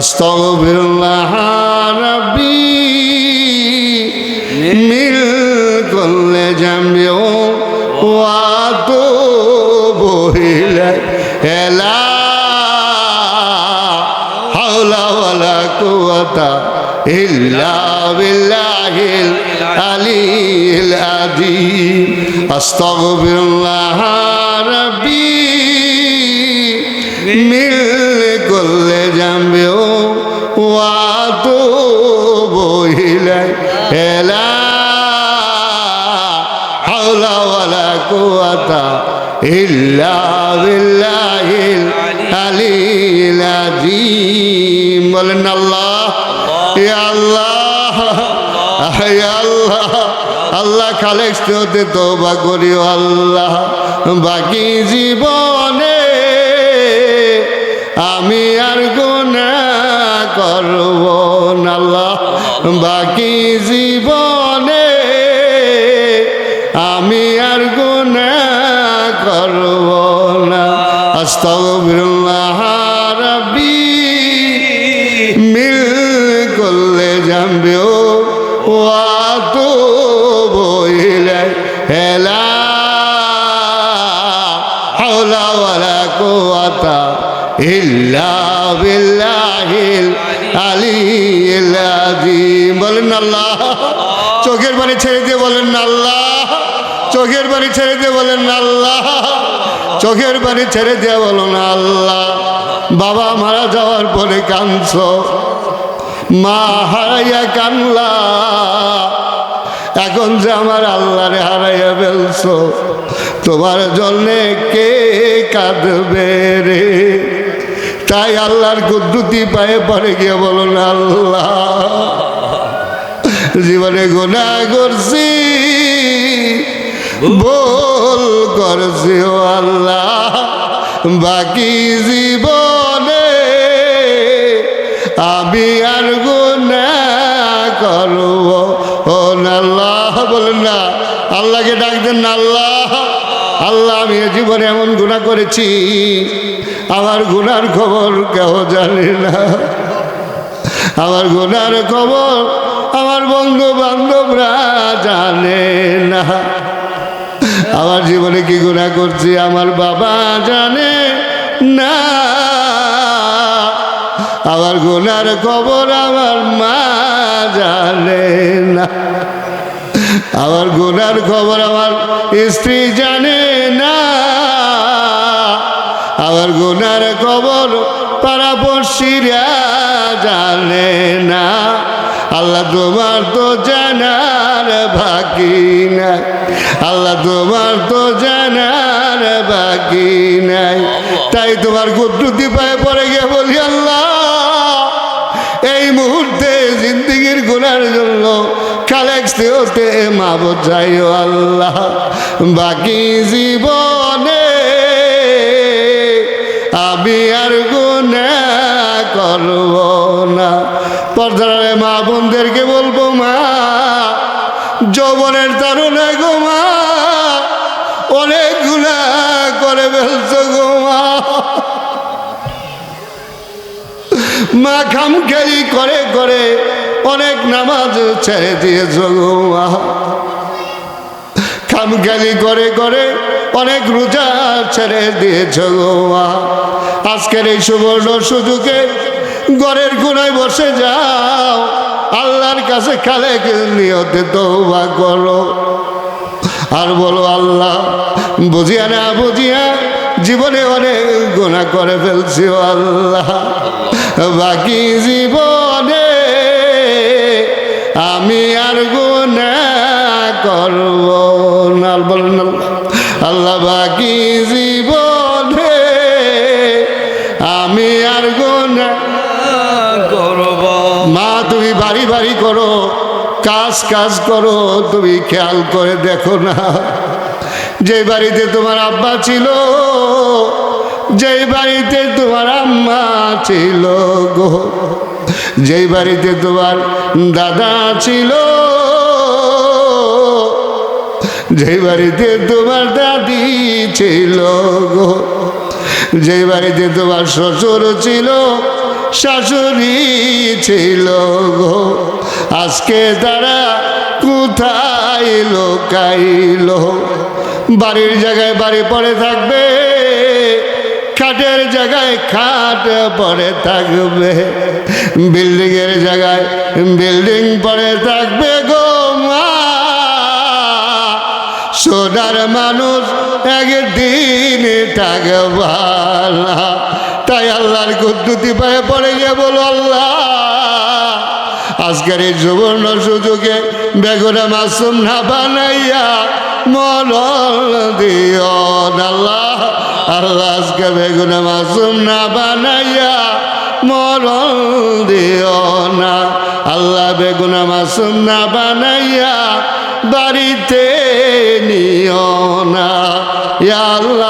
أستغفر الله ربي من كل جنب وأتوب إليه لا حول ولا قوة إلا بالله العلي العظيم أستغفر الله ربي من كل جنب إلا بالله العلي العظيم বলেন আল্লাহ ইয়া আল্লাহ ইয়া আল্লাহ আল্লাহ খালেক হতে তোবা করিও আল্লাহ বাকি জীবনে আমি আর গুণা করব না আল্লাহ বাকি জীবনে বলেন আল্লাহ চোখের বাড়ি ছেড়ে দিয়ে বলেন আল্লাহ। চোখের বাড়ি ছেড়ে দিয়ে বলেন আল্লাহ। চোখের বাড়ি ছেড়ে দিয়ে বলুন আল্লাহ। বাবা মারা যাওয়ার পরে কাঁদছ। মা হারাইয়া কানলা এখন যে আমার আল্লাহরে হারাইয়া ফেলছো, তোমার জন্যে কে কাঁদবে রে? তাই আল্লাহর কুদ্দুতি পায়ে পড়ে গিয়ে বলুন আল্লাহ জীবনে গুণা করছি ভুল করছি ও আল্লাহ। বাকি জীবনে আমি আর গুণা করব ও না আল্লাহ বলেন না আল্লাহকে ডাক দেন আল্লাহ আল্লাহ আমি জীবনে এমন গুণা করেছি আমার গুনার খবর কেউ জানে না। আমার গুনার খবর আমার বন্ধু বান্ধবরা জানে না। আমার জীবনে কি গুণা করছি আমার বাবা জানে না। আমার গুনার খবর আমার মা জানে না। আমার গুনার খবর আমার স্ত্রী জানে না। আমার গুনার খবর পাড়াপড়শিরা জানে না। আল্লাহ তোমার তো জানার বাকি নাই। আল্লাহ তোমার তো জানার বাকি নাই। তাই তোমার কুদ্রুতি পায়ে পড়ে গিয়ে বলি, আল্লাহ, এই মুহূর্তে জিন্দিগির গুনার জন্য কালেক হতে মা বোঝাইও আল্লাহ। বাকি জীবনে আমি আর গুণা করব না। পর্দার মা বোনদেরকে বলব, মা, যৌবনের তারুণে গো মা অনেক করে ফেলছো গো মা। খামখেলি করে করে অনেক নামাজ ছেড়ে দিয়েছ গো মা। খামখেলি করে করে অনেক রোজা ছেড়ে দিয়েছ গো মা। আজকের এই সুবর্ণ সুযোগে ঘরের কোনায় বসে যাও, আল্লাহর কাছে খালে নিয়তে তৌবা করো। আর বলো, আল্লাহ, বুঝিয়া না বুঝিয়া জীবনে অনেক গুণা করে ফেলছি আল্লাহ। বাকি জীবনে আমি আর গুণা করব বলেন আল্লাহ। বাকি জীবনে আমি আর গুণা করব। মা, তুমি বাড়ি বাড়ি করো, কাজ কাজ করো, তুমি খেয়াল করে দেখো না। যে বাড়িতে তোমার আব্বা ছিল যেই বাড়িতে তোমার আম্মা ছিল গো। যেই বাড়িতে তোমার দাদা ছিল যেই বাড়িতে তোমার দাদি ছিল গো, যেই বাড়িতে তোমার শ্বশুর ছিল, শাশুড়ি ছিল গো, আজকে তারা কোথায় লোকাইলো? বাড়ির জায়গায় বাড়ি পড়ে থাকবে, খাটের জায়গায় খাট পড়ে থাকবে, বিল্ডিংয়ের জায়গায় বিল্ডিং পড়ে থাকবে গো। সোনার মানুষ একদিন থাকবার না। তাই আল্লাহর কুদ্দুতি পায়ে পড়ে গিয়ে বলো, আল্লাহ, আজকের এই সুবর্ণ সুযোগে বেগুনা মাসুম না বানাইয়া মরল দিও আল্লাহ আল্লাহ, আজকে বেগুনা মাসুম না বানাইয়া মরল দিও না আল্লাহ, বেগুনা মাসুম না বানাইয়া বাড়িতে আল্লাহ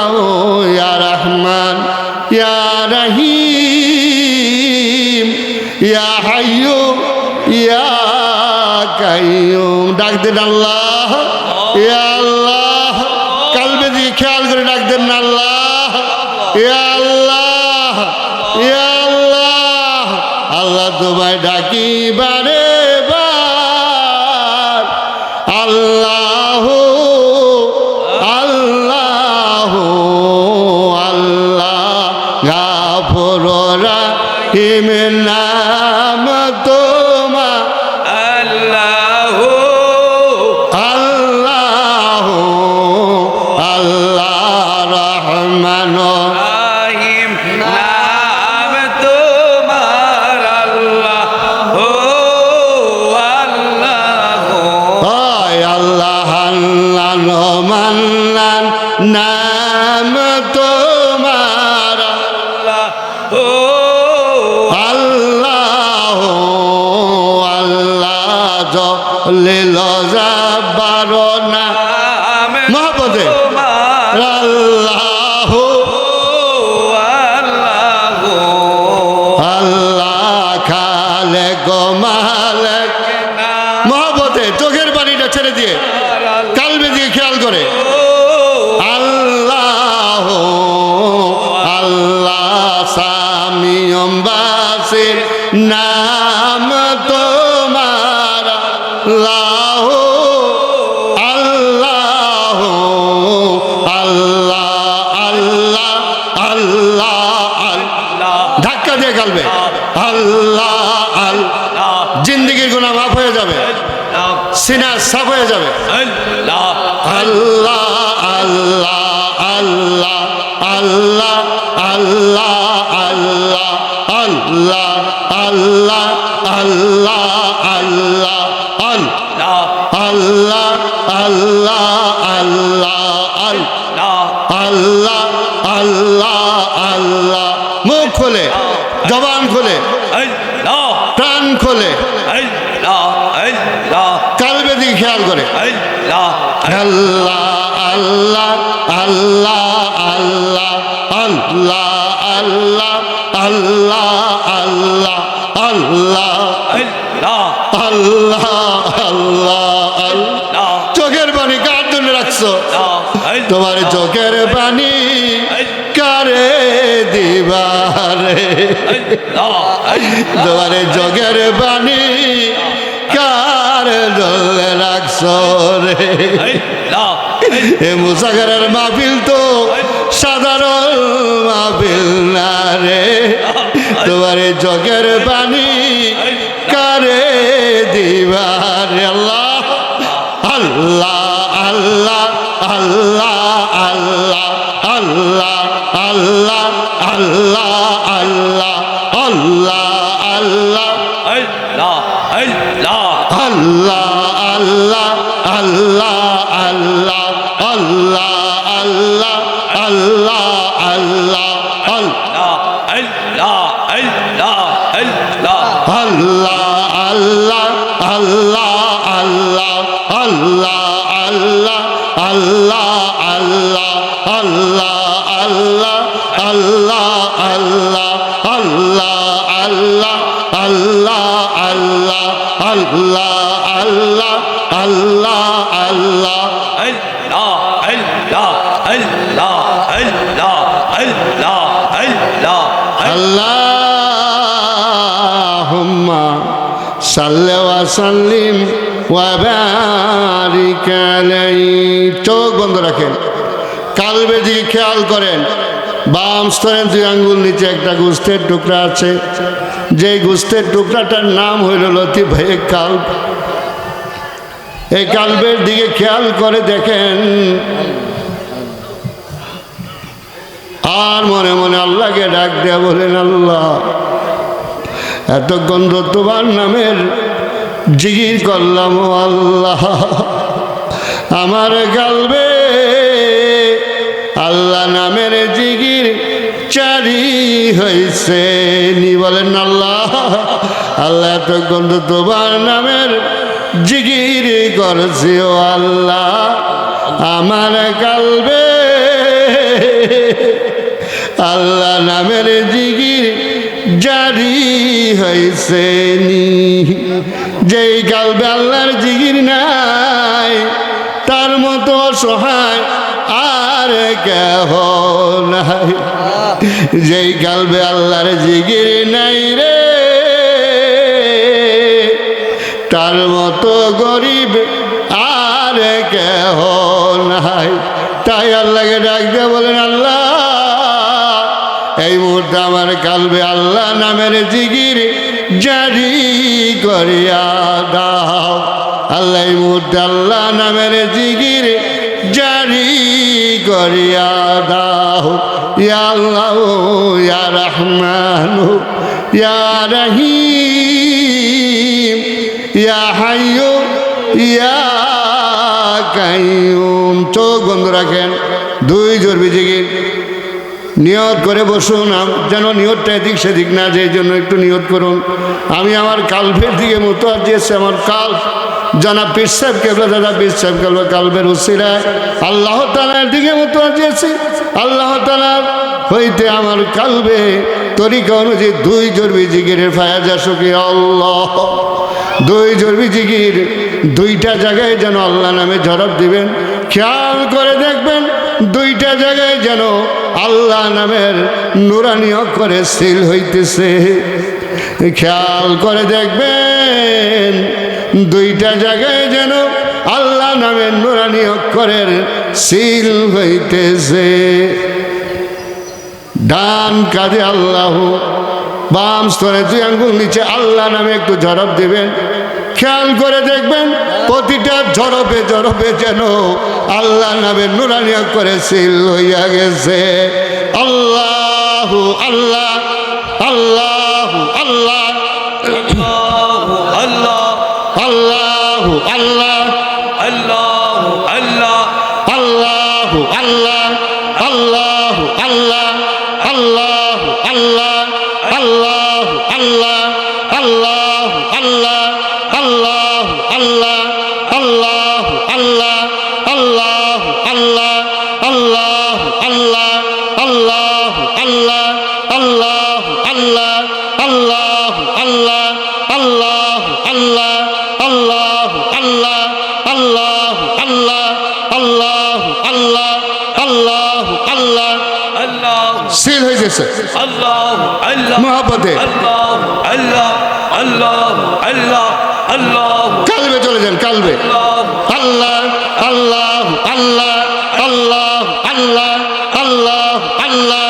চোখের পানিটা ছেড়ে দিয়ে কালবে দিয়ে খেয়াল করে। আল্লাহ আল্লাহ আল্লাহ আল্লাহ আল্লাহ আল্লাহ মুখ খোলে জবান খোলে প্রাণ খোলে কালবে দিকে খেয়াল করে আল্লাহ আল্লাহ আল্লাহ আল্লাহ আল্লাহ আল্লাহ আল্লাহ আল্লাহ আল্লাহ আল্লাহ তোমার চোখের পানি কারে দিবারে? তোমার চোখের পানি কার জন্য রাখছো রে? এ মুসাগরের মাহফিল তো সাধারণ মাহফিল না রে। তোমার চোখের পানি সাল্লি ওয়া সাল্লিম ওয়া বারিক আলাইহি। চোখ বন্ধ রাখেন। কালবের দিকে খেয়াল করেন, বাম স্তরের দুই আঙ্গুল, নিচে একটা গুস্তের টুকরা আছে। যে গুস্তের টুকরাটার নাম হইল লতিফ ভাই কাল্ব। এই কালবের দিকে খেয়াল করে দেখেন, আর মনে মনে আল্লাহকে ডাক দেয়া বলেন, আল্লাহ। এতক্ষণ তো তোমার নামের জিগির করলাম আল্লাহ। আমার গালবে আল্লাহ নামের জিগির চারি হয়েছে নি বলেন আল্লাহ। আল্লাহ এতক্ষণ তো তোমার নামের জিগির করছে, ও আল্লাহ। আমার গালবে আল্লাহ নামের জিগির জারি হয়েছে যেই গালবে আল্লাহর জিগির নাই, তার মতো অসহায় আর কেহ নাই। যেই গালবে আল্লাহর জিগির নাই রে, তার মতো গরিব আর কেহ নাই। তাই আল্লাহকে ডাক দিয়ে বলেন, আল্লাহ আমার কালবে আল্লাহ নামের জিগির জারি করিয়া দাও। আল্লাহ মুহূর্তে আল্লাহ নামের জিগির জারি করিয়া দাও। ইয়া আল্লাহ, ইয়া রহমান, ইয়া রহিম, ইয়া হাইয়ু, ইয়া কাইয়ুম। চোখ বন্ধ রাখেন, দুই জোর বিজিগির নিয়ত করে বসুন যেন নিয়তটা এদিক সেদিক না যে জন্য একটু নিয়ত করুন। আমি আমার কালভের দিকে মতো দিয়েছে, আমার কাল, জানা পীর কেবলা দাদা, পীর কেবলা কালবের উসিরায় আল্লাহ তালার দিকে মতো দিয়েছি। আল্লাহ তালার হইতে আমার কালবে তরিকা অনুযায়ী দুই জরবি জিগিরের ফায়াজ আসুকি আল্লাহ। দুই জরবি জিগির দুইটা জায়গায় যেন আল্লাহ নামে ঝড়প দিবেন। খেয়াল করে দেখবেন দুইটা জায়গায় যেন আল্লাহ নামের নুরানি করে সিল হইতেছে। খেয়াল করে দেখবেন, দুইটা জায়গায় যেন আল্লাহ নামের নুরানি অক্ষরের সিল হইতেছে। ডান কাজে আল্লাহ, বাম স্তরে দুই আঙ্গুল নিচে আল্লাহ নামে একটু ঝড়প দেবেন। খেয়াল করে দেখবেন প্রতিটা ঝড়পে ঝড়পে যেন আল্লাহ নামে নুরানিয়া করে সিল হইয়া গেছে। আল্লাহ আল্লাহ আল্লাহ। আল্লাহ আল্লাহ। আল্লাহ আল্লাহ। আল্লাহ আল্লাহ। আল্লাহ আল্লাহ আল্লাহ আল্লাহ আল্লাহ আল্লাহ। মধ্যে। কালবে চলে যান কালবে আল্লাহ আল্লাহ আল্লাহ আল্লাহ আল্লাহ আল্লাহ আল্লাহ।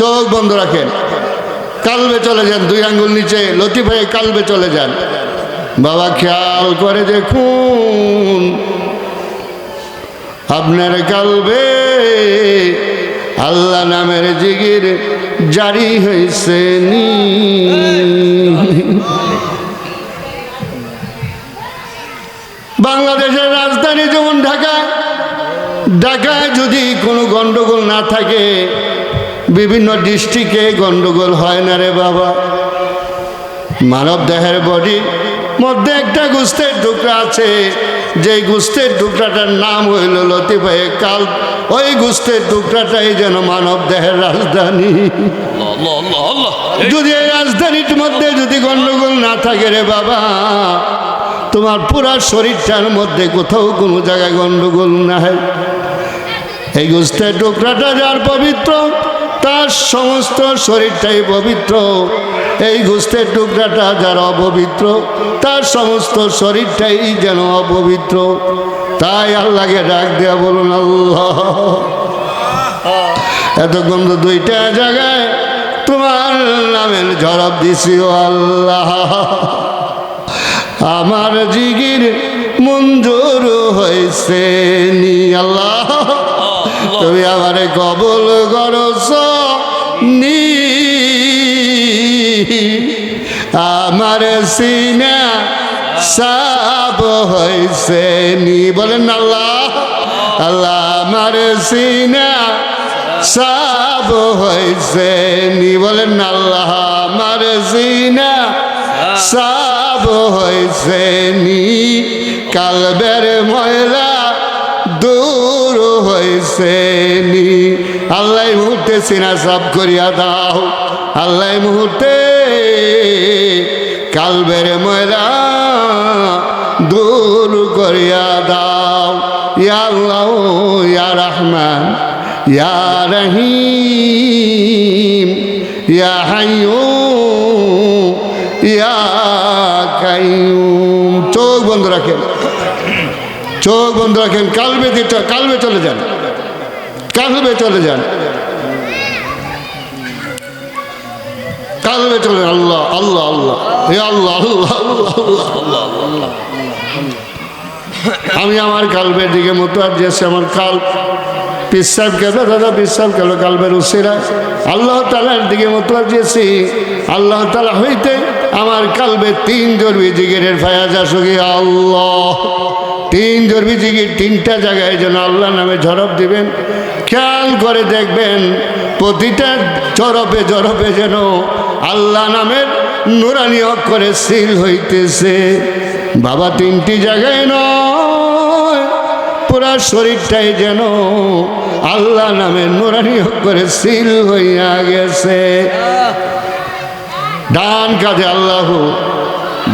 চোখ বন্ধ রাখেন। কালবে চলে যান, দুই আঙ্গুল নিচে। লতিফ হয়ে কালবে চলে যান। বাবা খেয়াল করে দেখুন, আপনার কালবে আল্লাহ নামের জিগির জারি হয়েছে নি। বাংলাদেশের রাজধানী যেমন ঢাকা ঢাকায় যদি কোনো গণ্ডগোল না থাকে, বিভিন্ন ডিস্ট্রিক্টে গণ্ডগোল হয় না রে বাবা। মানব দেহের বডি মধ্যে একটা গুস্তের টুকরা আছে যে গুস্তের টুকরাটার নাম হইল লতিফাই কাল। ওই গুস্তের টুকরাটাই যেন মানব দেহের রাজধানী। যদি এই রাজধানীর মধ্যে যদি গণ্ডগোল না থাকে রে বাবা, তোমার পুরা শরীরটার মধ্যে কোথাও কোনো জায়গায় গণ্ডগোল না হয় এই গোস্তের টুকরাটা যার পবিত্র, তার সমস্ত শরীরটাই পবিত্র। এই গোস্তের টুকরাটা যার অপবিত্র, তার সমস্ত শরীরটাই যেন অপবিত্র। তাই আল্লাহকে ডাক দেয়া বলুন, আল্লাহ। এতক্ষণ তো দুইটা জায়গায় তোমার নামের ঝড়প দিছি আল্লাহ। আমার জিগির মঞ্জুর হয়েছে নি, আল্লাহ। তুমি আমারে কবল করছ নি। আমার সিনা সাব হয়েছে নি। বলেন আল্লাহ। আল্লাহ আমার সিনা সাব হয়েছে নি। বলেন আল্লাহ। আমার সিনা সাব হয়েছে নি। কালবের ময়লা হয়েছে নি আল্লাহ মুহূর্তে সিনা সাব করিয়া দাও। আল্লাহ মুহূর্তে কালবের ময়লা দূর করিয়া দাও। ইয়া আল্লাহ, ইয়া রহমান, ইয়া রহিম, ইয়া হাইয়ু ইয়া কাইয়ুম। চোখ বন্ধ রাখেন। চোখ বন্ধ রাখেন। কালবে কালবে চলে যান। কালবে চলে যান। কালবে চলে। আল্লাহ আল্লাহ আল্লাহ। হে আল্লাহ আল্লাহ আল্লাহ আল্লাহ আল্লাহ আমি আমার কালবের দিকে মতো আর যেছে আমার কাল পিসাব কেন? দাদা, পিসাব কেন কালবের উসিরা? আল্লাহ তালার দিকে মতো আর যেছি আল্লাহ তালা হইতে আমার কালবে তিন জরবি জিগিরের ফায়াজ আসুকি আল্লাহ। তিন জরবি জিগির তিনটা জায়গায় যেন আল্লাহ নামে ঝড়প দিবেন। খেয়াল করে দেখবেন, প্রতিটা জরপে জরপে যেন আল্লাহ নামের নুরানি অক্ষরে সিল হইতেছে। বাবা, তিনটি জায়গায় নয়, পুরা শরীরটাই যেন আল্লাহ নামে নুরানি করে সিল হইয়া গেছে। ডান কাজে আল্লাহ,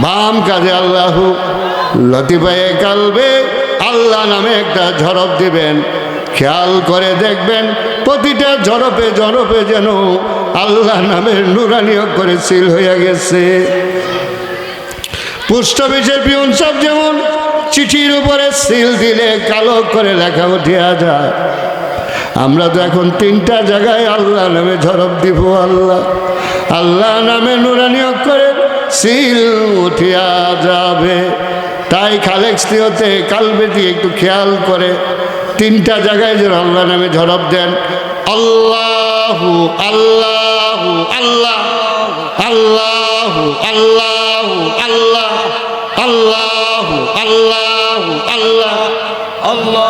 বাম কাজে আল্লাহ, লতিফায়ে কালবে আল্লাহ নামে একটা ঝড়প দিবেন। খেয়াল করে দেখবেন, প্রতিটা ঝড়পে ঝড়পে যেন আল্লাহ নামের নুরানি করে সিল হয়ে গেছে। পোস্ট অফিসের পিউন সব যেমন চিঠির উপরে সিল দিলে কালো করে লেখা উঠিয়া যায়। আমরা তো এখন তিনটা জায়গায় আল্লাহ নামে ঝড়প দিব, আল্লাহ আল্লাহ নামে নুরানি করে সিল উঠিয়া যাবে। তাই খালেক্সিওতে কালবেটি একটু খেয়াল করে তিনটা জায়গায় যেন আল্লাহ নামে ঝড়প দেন। আল্লাহ আল্লাহ আল্লাহ, আল্লাহু আল্লাহু, আল্লাহ আল্লাহু, আল্লাহ আল্লাহ। আল্লাহ।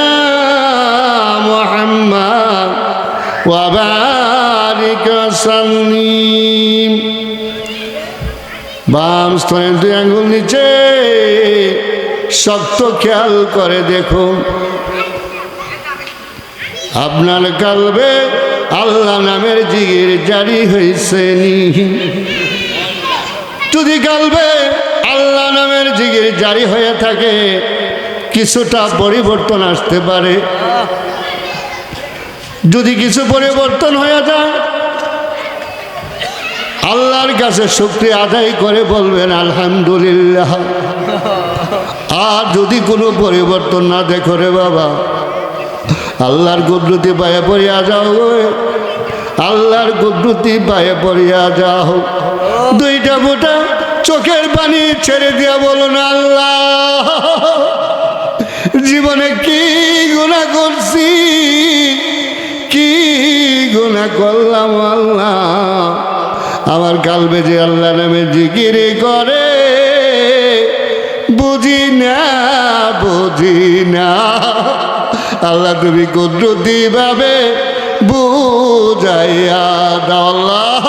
وبارك وسلم বাম স্তনের দুই আঙ্গুল নিচে শক্ত খেয়াল করে দেখুন আপনার কালবে আল্লাহ নামের জিগির জারি হয়েছে নি যদি কালবে আল্লাহ নামের জিগির জারি হয়ে থাকে কিছুটা পরিবর্তন আসতে পারে যদি কিছু পরিবর্তন হয়ে যায়, আল্লাহর কাছে শুক্রিয়া আদায় করে বলবেন, আলহামদুলিল্লাহ। আর যদি কোনো পরিবর্তন না দেখো রে বাবা, আল্লাহর কুদরতি পায়ে পড়িয়া যাও। আল্লাহর কুদরতি পায়ে পড়িয়া যাও। দুইটা মোটা চোখের পানি ছেড়ে দিয়া বলো না আল্লাহ, জীবনে কি গুণা করছি? গুণা করলাম আল্লাহ। আমার কালবে যে আল্লাহ নামে জিকিরি করে। বুঝি না বুঝি না। আল্লাহ তুমি কুদরতি ভাবে বুঝাইয়া আল্লাহ।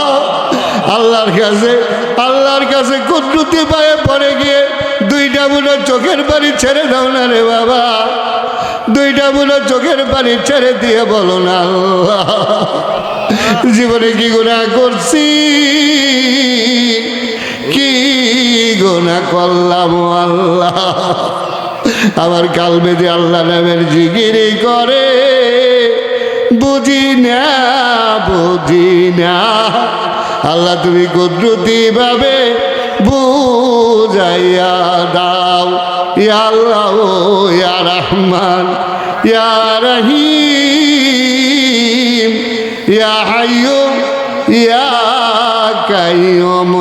আল্লাহর কাছে আল্লাহর কাছে কুদরতি পায়ে পড়ে গিয়ে দুইটা বুড়ো চোখের বাড়ি ছেড়ে দাও না রে বাবা। দুইটা বুড়ো চোখের বাড়ি ছেড়ে দিয়ে বলো না। জীবনে কি গুণা করছি? কি গুণা করলাম আল্লাহ? আমার কাল বেঁধে আল্লাহ নামের জিগিরি করে। বুঝি না বুঝি না। আল্লাহ তুমি কুদরতি ভাবে বুঝাইয়া দাও। ইয়া আল্লাহ ইয়া রহমান ইয়া রহিম ইয়া হাইয়ুম ইয়া কাইয়ুম।